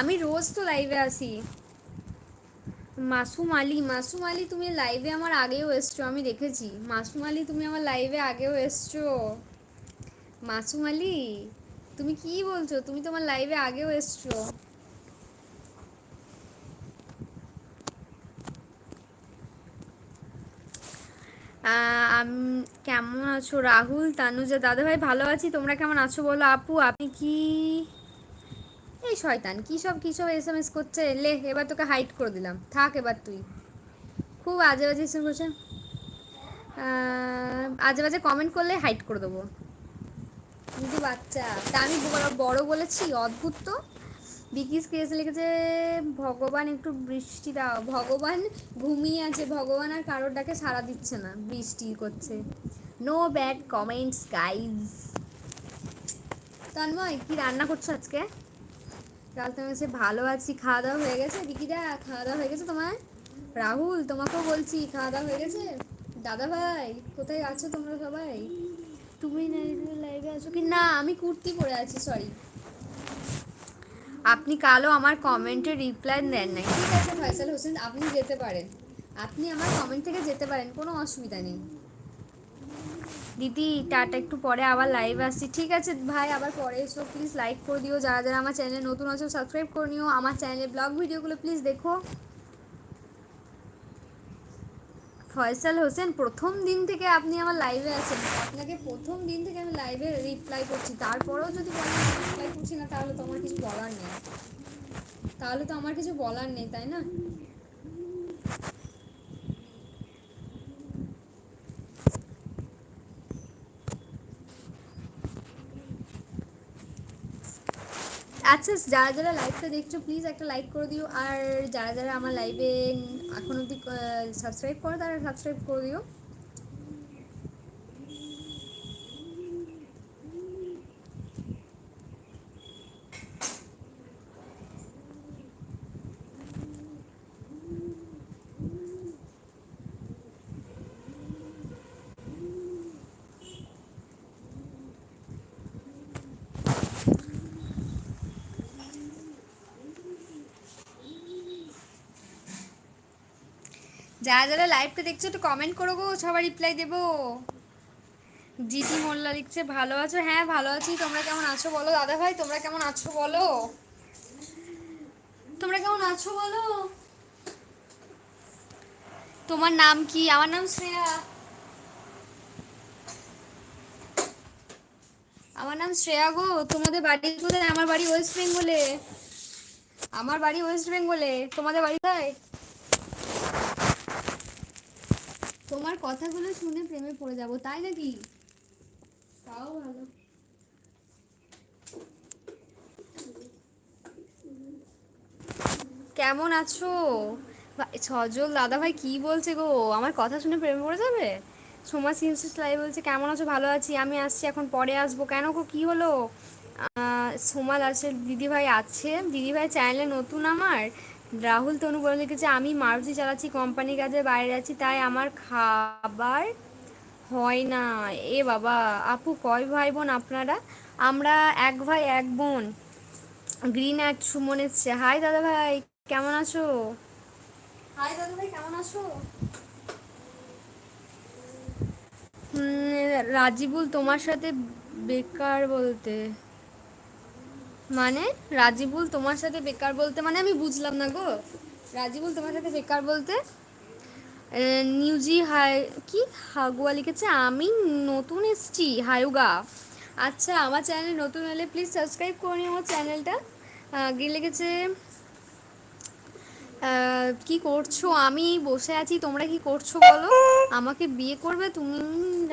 আমি রোজ তো লাইভে আসি মাসুম আলী মাসুম আলী তুমি লাইভে আমার আগেও এসছো, আমি দেখেছি। মাসুম আলী, তুমি আমার লাইভে আগেও এসছো। মাসুম আলী, তুমি কি বলছো? তুমি তোমার লাইভে আগেও এসছো। কেমন আছো? রাহুল, তানুজা দাদা ভাই ভালো আছি? তোমরা কেমন আছো বলো? আপু, আপনি কি এই শয়তান? কী সব কী সব এস এম এস করছে? লে, এবার তোকে হাইট করে দিলাম। থাক এবার তুই। খুব আজে বাজে এস করছে। আজে বাজে কমেন্ট করলে হাইট করে দেবো। কিন্তু বাচ্চা, তা আমি বড় বলেছি, অদ্ভুত তো। বিকিস কেস লিখেছে, ভগবান একটু বৃষ্টি দাও। ভগবান ঘুমিয়ে আছে। ভগবান আর কারোর ডাকে সাড়া দিচ্ছে না। বৃষ্টি করছে। No bad comments guys Tanmoy, কি রান্না করছ আজকে? কাল তোমার কাছে ভালো আছি, খাওয়া দাওয়া হয়ে গেছে? দিকিদা খাওয়া দাওয়া হয়ে গেছে তোমার? রাহুল, তোমাকেও বলছি, খাওয়া দাওয়া হয়ে গেছে? দাদা ভাই, কোথায় আছো তোমরা সবাই? তুমি লাইভে আছো কি? না, আমি কুর্তি পরে আছি সরি আপনি কালও আমার কমেন্টে রিপ্লাই দেন নাই। ঠিক আছে, ফয়সাল হোসেন, আপনি যেতে পারেন। আপনি আমার কমেন্ট থেকে যেতে পারেন, কোনো অসুবিধা নেই। দিদি, টাটা, একটু পরে আবার লাইভ আসছি। ঠিক আছে ভাই, আবার পরে এসো প্লিজ লাইক করে দিও। যারা যারা আমার চ্যানেলে নতুন আছো সাবস্ক্রাইব করে নিও। আমার চ্যানেলে ব্লগ ভিডিওগুলো প্লিজ দেখো। ফয়সাল হোসেন, প্রথম দিন থেকে আপনি আমার লাইভে আছেন। আপনাকে প্রথম দিন থেকে আমি লাইভে রিপ্লাই করছি। তারপরেও যদি রিপ্লাই করছি না, তাহলে তো আমার কিছু বলার নেই। তাহলে তো আমার কিছু বলার নেই, তাই না? আচ্ছা যারা যারা লাইভটা দেখছ প্লিজ একটা লাইক করে দিও। আর যারা যারা আমার লাইভে এখন অবধি সাবস্ক্রাইব করো, তারা সাবস্ক্রাইব করে দিও। যারা যারা লাইভটা দেখছ একটু কমেন্ট করো গো সবার রিপ্লাই দেবো। জিটি মোল্লা লিখছে, ভালো আছো? হ্যাঁ ভালো আছি। তোমরা কেমন আছো বলো? দাদা ভাই, তোমরা কেমন আছো বলো? তোমরা কেমন আছো বলো? তোমার নাম কি? আমার নাম শ্রেয়া। আমার নাম শ্রেয়া গো। তোমাদের বাড়ি কোথায়? আমার বাড়ি ওয়েস্ট বেঙ্গলে আমার বাড়ি ওয়েস্ট বেঙ্গলে তোমাদের বাড়ি কোথায়? তোমার কথাগুলো শুনে প্রেমে পড়ে যাব, তাই নাকি? তাও ভালো। কেমন আছো? সজল দাদা ভাই কি বলছে গো? আমার কথা শুনে প্রেমে পড়ে যাবে? সোমা সিনসিস লাইভ বলছে, কেমন আছো? ভালো আছি, আমি আসছি, এখন পরে আসব। কেন গো? কী হলো? সোমা দাসের দিদিভাই আছে। দিদিভাই চ্যানেলে নতুন আমার। রাহুল তনু বলে লিখেছে আমি মারুতি চালাচ্ছি কোম্পানি কাজে বাইরে যাচ্ছি তাই আমার খাবার হয় না। এ বাবা আপু কয় ভাই বোন আপনারা? আমরা এক ভাই এক বোন। গ্রিন অ্যাট সুমন এসছে। হাই দাদা ভাই কেমন আছো? হাই দাদা ভাই কেমন আছো? রাজিবুল তোমার সাথে বেকার বলতে। মানে রাজিবুল তোমার সাথে বেকার বলতে মানে আমি বুঝলাম না গো। রাজিবুল তোমার সাথে বেকার বলতে? নিউজি হাই কি? হাগুয়া লিখেছে, আমি নতুন এসছি, হায়ুগা। আচ্ছা আমার চ্যানেল নতুন হলে প্লিজ সাবস্ক্রাইব করে নিও আমার চ্যানেলটা। গিয়ে লিখেছে কি করছ? আমি বসে আছি, তোমরা কি করছ বলো? আমাকে বিয়ে করবে তুমি,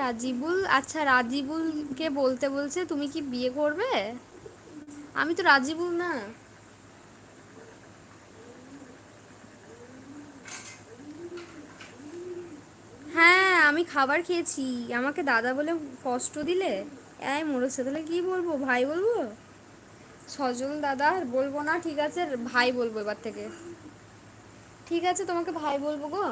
রাজিবুল? আচ্ছা রাজিবুলকে বলতে বলছে, তুমি কি বিয়ে করবে? আমি তো রাজিবুল না। হ্যাঁ আমি খাবার খেয়েছি। আমাকে দাদা বলে কষ্ট দিলে? এই মোরসে তাহলে কি বলব? ভাই বলব? সজল দাদা বলব না, ঠিক আছে, ভাই বলব এবার থেকে। ঠিক আছে, তোমাকে ভাই বলব গো।